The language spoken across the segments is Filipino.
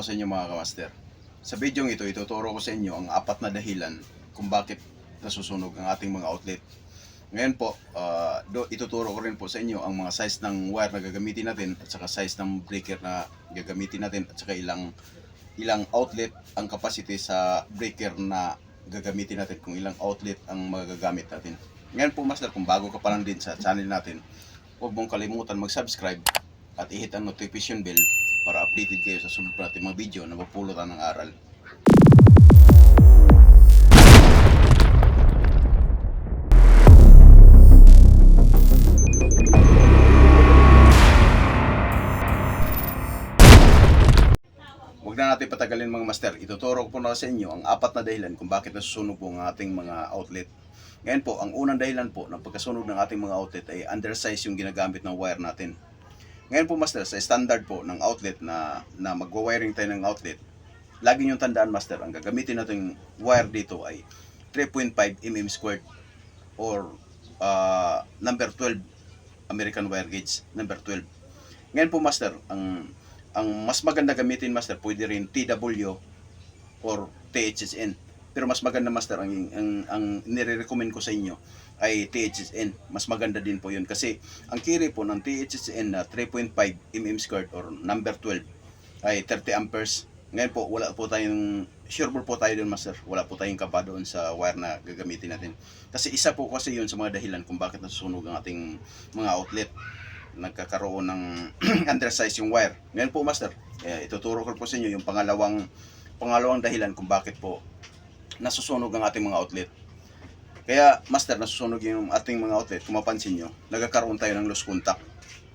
araw sa inyo mga kamaster. Sa video ito, ituturo ko sa inyo ang apat na dahilan kung bakit nasusunog ang ating mga outlet. Ngayon po, ah, do, ituturo ko rin po sa inyo ang mga size ng wire na gagamitin natin at saka size ng breaker na gagamitin natin at saka ilang ilang outlet ang capacity sa breaker na gagamitin natin kung ilang outlet ang magagamit natin. Ngayon po master, kung bago ka pa lang din sa channel natin, huwag mong kalimutan mag-subscribe at i-hit ang notification bell para updated kayo sa sunod natin mga video na mapulutan ng aral. Huwag na natin patagalin mga master. Ituturo ko po na sa inyo ang apat na dahilan kung bakit nasusunog po ang ating mga outlet. Ngayon po, ang unang dahilan po ng pagkasunog ng ating mga outlet ay undersize yung ginagamit ng wire natin. Ngayon po master, sa standard po ng outlet na, na magwa-wiring tayo ng outlet, lagi nyo tandaan master, ang gagamitin natin wire dito ay 3.5 mm squared or uh, number 12 American wire gauge, number 12. Ngayon po master, ang ang mas maganda gamitin master pwede rin TW or THSN pero mas maganda master ang ang, ang nire-recommend ko sa inyo ay THSN mas maganda din po yun. Kasi ang kiri po ng THSN na 3.5 mm squared or number 12 ay 30 amperes. Ngayon po wala po tayong sure po tayo doon master. Wala po tayong kapa doon sa wire na gagamitin natin. Kasi isa po kasi yun sa mga dahilan kung bakit nasusunog ang ating mga outlet. Nagkakaroon ng undersize yung wire. Ngayon po, Master, eh, ituturo ko po sa inyo yung pangalawang pangalawang dahilan kung bakit po nasusunog ang ating mga outlet. Kaya, Master, nasusunog yung ating mga outlet. Kung mapansin nyo, nagkakaroon tayo ng loose contact.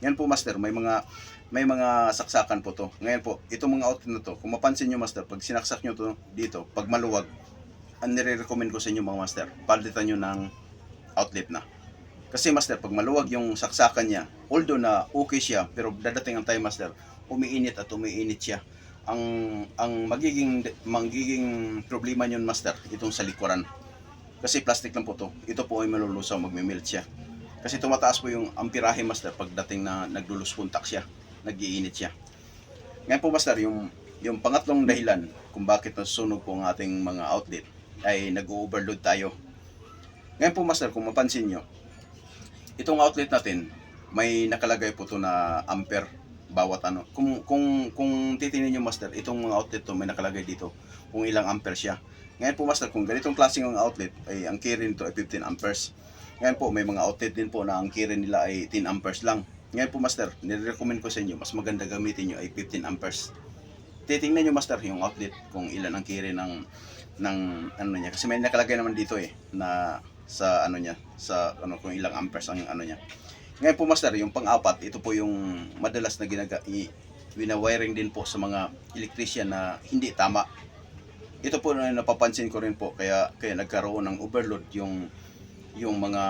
Ngayon po, Master, may mga may mga saksakan po to. Ngayon po, itong mga outlet na to, kung mapansin nyo, Master, pag sinaksak nyo to dito, pag maluwag, ang nire-recommend ko sa inyo mga Master, palitan nyo ng outlet na. Kasi master, pag maluwag yung saksakan niya, although na okay siya, pero dadating ang time master, umiinit at umiinit siya. Ang ang magiging magiging problema niyon master, itong sa likuran. Kasi plastic lang po to. Ito po ay malulusaw, magme-melt siya. Kasi tumataas po yung amperahe master pagdating na nagdulus contact siya, nagiinit siya. Ngayon po master, yung yung pangatlong dahilan kung bakit nasusunog po ang ating mga outlet ay nag-overload tayo. Ngayon po master, kung mapansin nyo, itong outlet natin, may nakalagay po to na ampere bawat ano. Kung kung kung titingnan niyo master, itong mga outlet to may nakalagay dito kung ilang ampere siya. Ngayon po master, kung ganitong klaseng ang outlet ay ang key nito ay 15 amperes. Ngayon po may mga outlet din po na ang key nila ay 10 amperes lang. Ngayon po master, nire-recommend ko sa inyo mas maganda gamitin niyo ay 15 amperes. Titingnan niyo master yung outlet kung ilan ang key ng ng ano niya kasi may nakalagay naman dito eh na sa ano niya sa ano kung ilang amperes ang ano niya. Ngayon po master, yung pang-apat, ito po yung madalas na ginaga i wina-wiring din po sa mga electrician na hindi tama. Ito po na napapansin ko rin po kaya kaya nagkaroon ng overload yung yung mga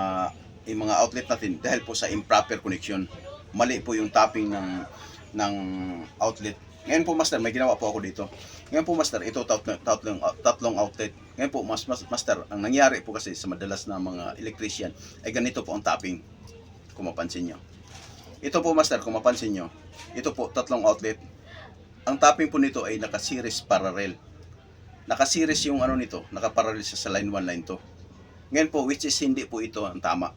yung mga outlet natin dahil po sa improper connection. Mali po yung tapping ng ng outlet. Ngayon po master, may ginawa po ako dito. Ngayon po master, ito tatlong, tatlong, outlet. Ngayon po mas, mas master, ang nangyari po kasi sa madalas na mga electrician ay ganito po ang tapping. Kung mapansin nyo. Ito po master, kung mapansin nyo, ito po tatlong outlet. Ang tapping po nito ay naka-series parallel. Naka-series yung ano nito, naka-parallel siya sa line 1, line 2. Ngayon po, which is hindi po ito ang tama.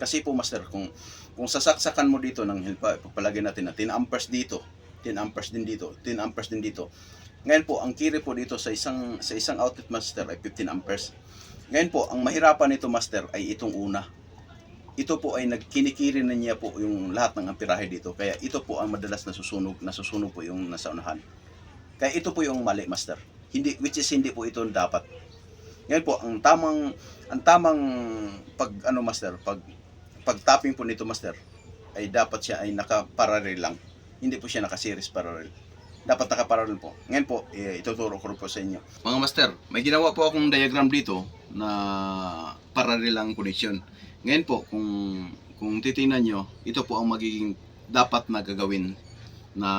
Kasi po master, kung kung sasaksakan mo dito ng hilpa, pagpalagay natin na 10 amperes dito, 10 amperes din dito, 10 amperes din dito. Ngayon po, ang kiri po dito sa isang sa isang outlet master ay 15 amperes. Ngayon po, ang mahirapan nito master ay itong una. Ito po ay nagkinikiri na niya po yung lahat ng amperahe dito. Kaya ito po ang madalas nasusunog, nasusunog po yung nasa unahan. Kaya ito po yung mali master. Hindi which is hindi po ito dapat. Ngayon po, ang tamang ang tamang pag ano master, pag pag tapping po nito master ay dapat siya ay naka-parallel lang. Hindi po siya naka-series parallel. Dapat naka-parallel po. Ngayon po, eh, ituturo ko po sa inyo. Mga master, may ginawa po akong diagram dito na parallel ang connection. Ngayon po, kung kung titingnan nyo, ito po ang magiging dapat na gagawin na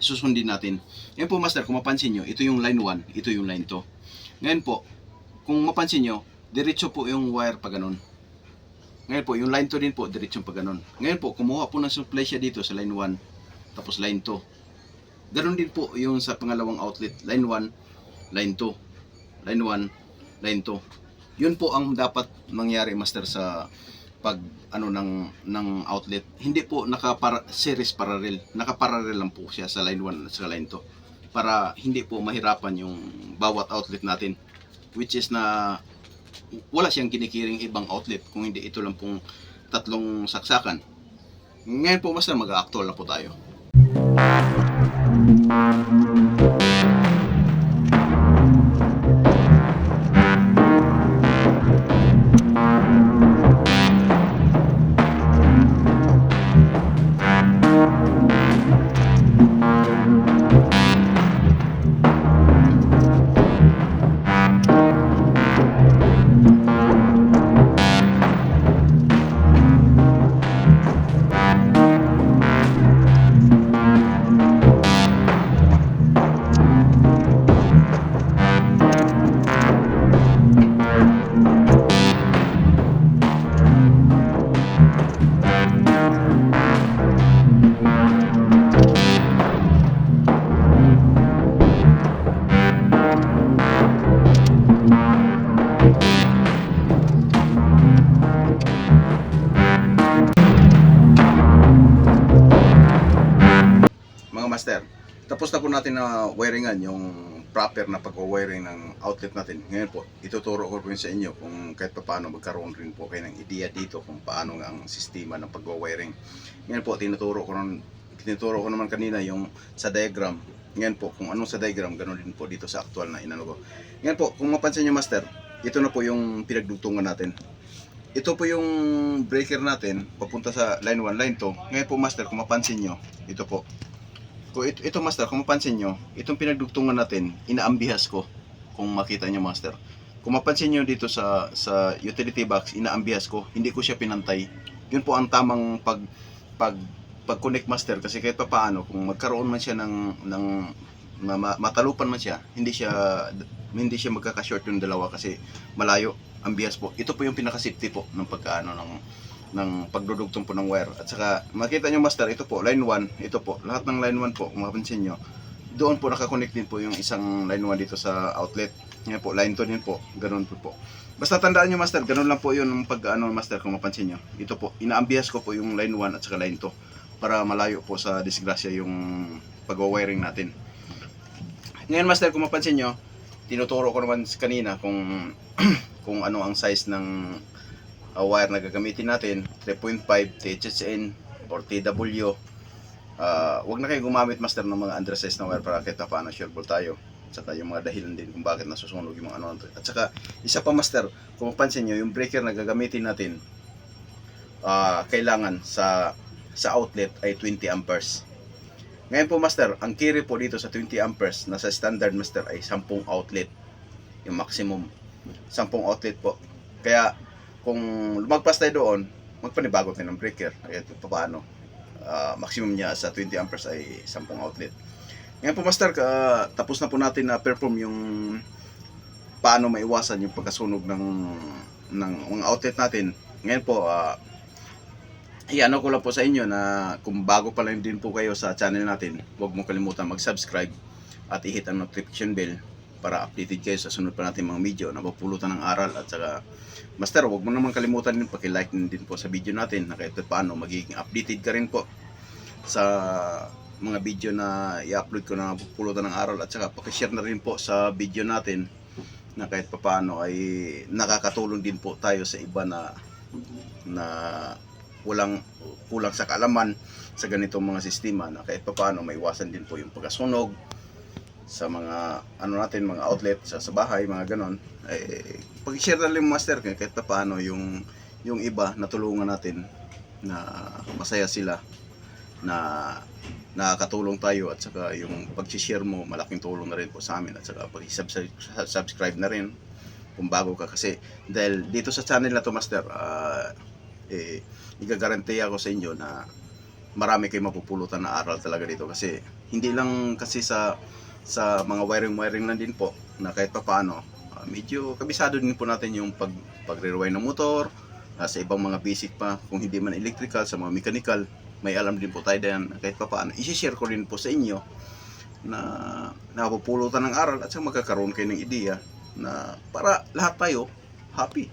susundin natin. Ngayon po master, kung mapansin nyo, ito yung line 1, ito yung line 2. Ngayon po, kung mapansin nyo, diretso po yung wire pa ganun. Ngayon po, yung line 2 din po, diretso pa ganun. Ngayon po, kumuha po ng supply siya dito sa line 1, tapos line 2. Ganon din po yung sa pangalawang outlet, line 1, line 2, line 1, line 2. Yun po ang dapat mangyari master sa pag ano ng ng outlet. Hindi po nakapara series parallel, nakaparallel lang po siya sa line 1 at sa line 2 para hindi po mahirapan yung bawat outlet natin which is na wala siyang kinikiring ibang outlet kung hindi ito lang pong tatlong saksakan. Ngayon po master mag-actual na po tayo. Tapos na po natin na wiringan yung proper na pag-wiring ng outlet natin. Ngayon po, ituturo ko rin sa inyo kung kahit pa paano magkaroon rin po kayo ng idea dito kung paano ang sistema ng pag-wiring. Ngayon po, tinuturo ko, rin, tinuturo ko naman kanina yung sa diagram. Ngayon po, kung anong sa diagram, ganoon din po dito sa actual na inano ko. Ngayon po, kung mapansin nyo master, ito na po yung pinagdugtungan natin. Ito po yung breaker natin, papunta sa line 1, line 2. Ngayon po master, kung mapansin nyo, ito po, kung ito, ito master, kung mapansin nyo, itong pinagdugtungan natin, inaambihas ko. Kung makita nyo master. Kung mapansin nyo dito sa sa utility box, inaambihas ko. Hindi ko siya pinantay. Yun po ang tamang pag pag pag-connect master kasi kahit pa paano kung magkaroon man siya ng ng ma- ma- matalupan man siya, hindi siya hindi siya magkaka-short yung dalawa kasi malayo ang bias po. Ito po yung pinaka-safety po ng pagkaano ng ng pagdudugtong po ng wire. At saka makita nyo master, ito po, line 1, ito po, lahat ng line 1 po, kung mapansin nyo, doon po nakakonect din po yung isang line 1 dito sa outlet. Ngayon po, line 2 din po, ganun po po. Basta tandaan nyo master, ganun lang po yun ng pag ano master kung mapansin nyo. Ito po, inaambihas ko po yung line 1 at saka line 2 para malayo po sa disgrasya yung pag-wiring natin. Ngayon master, kung mapansin nyo, tinuturo ko naman kanina kung kung ano ang size ng uh, wire na gagamitin natin 3.5 THSN or TW uh, wag na kayo gumamit master ng mga undersize na wire para kahit na paano sure ball tayo. At saka yung mga dahilan din kung bakit nasusunog yung mga ano. At saka isa pa master kung mapansin nyo yung breaker na gagamitin natin uh, kailangan sa sa outlet ay 20 amperes. Ngayon po master ang carry po dito sa 20 amperes na sa standard master ay 10 outlet. Yung maximum 10 outlet po. Kaya kung lumagpas tayo doon, magpanibago tayo ng breaker. Ito paano. Ah, maximum niya sa 20 amperes ay 10 outlet. Ngayon po master, ka, tapos na po natin na perform yung paano maiwasan yung pagkasunog ng ng mga outlet natin. Ngayon po, ah iano ko lang po sa inyo na kung bago pa lang din po kayo sa channel natin, huwag mo kalimutan mag-subscribe at i-hit ang notification bell para updated kayo sa sunod pa natin mga video. Na mapupulutan ng aral at saka Master, huwag mo naman kalimutan din paki-like din po sa video natin na kahit paano magiging updated ka rin po sa mga video na i-upload ko na pupulutan ng aral at saka paki-share na rin po sa video natin na kahit paano ay nakakatulong din po tayo sa iba na na walang kulang sa kaalaman sa ganitong mga sistema na kahit paano maiwasan din po yung pagkasunog sa mga ano natin mga outlet sa, sa bahay mga ganon eh pag-share na lang master kaya kahit pa paano yung yung iba natulungan natin na masaya sila na nakakatulong tayo at saka yung pag-share mo malaking tulong na rin po sa amin at saka pag-subscribe na rin kung bago ka. Kasi dahil dito sa channel na to master ah, eh igagarantiya ko sa inyo na marami kayong mapupulutan na aral talaga dito. Kasi hindi lang kasi sa sa mga wiring-wiring lang din po na kahit pa paano ah, medyo kabisado din po natin yung pag pagre-rewind ng motor ah, sa ibang mga basic pa kung hindi man electrical sa mga mechanical may alam din po tayo diyan kahit pa paano i-share ko rin po sa inyo na napupulutan ng aral at saka magkakaroon kayo ng ideya na para lahat tayo happy.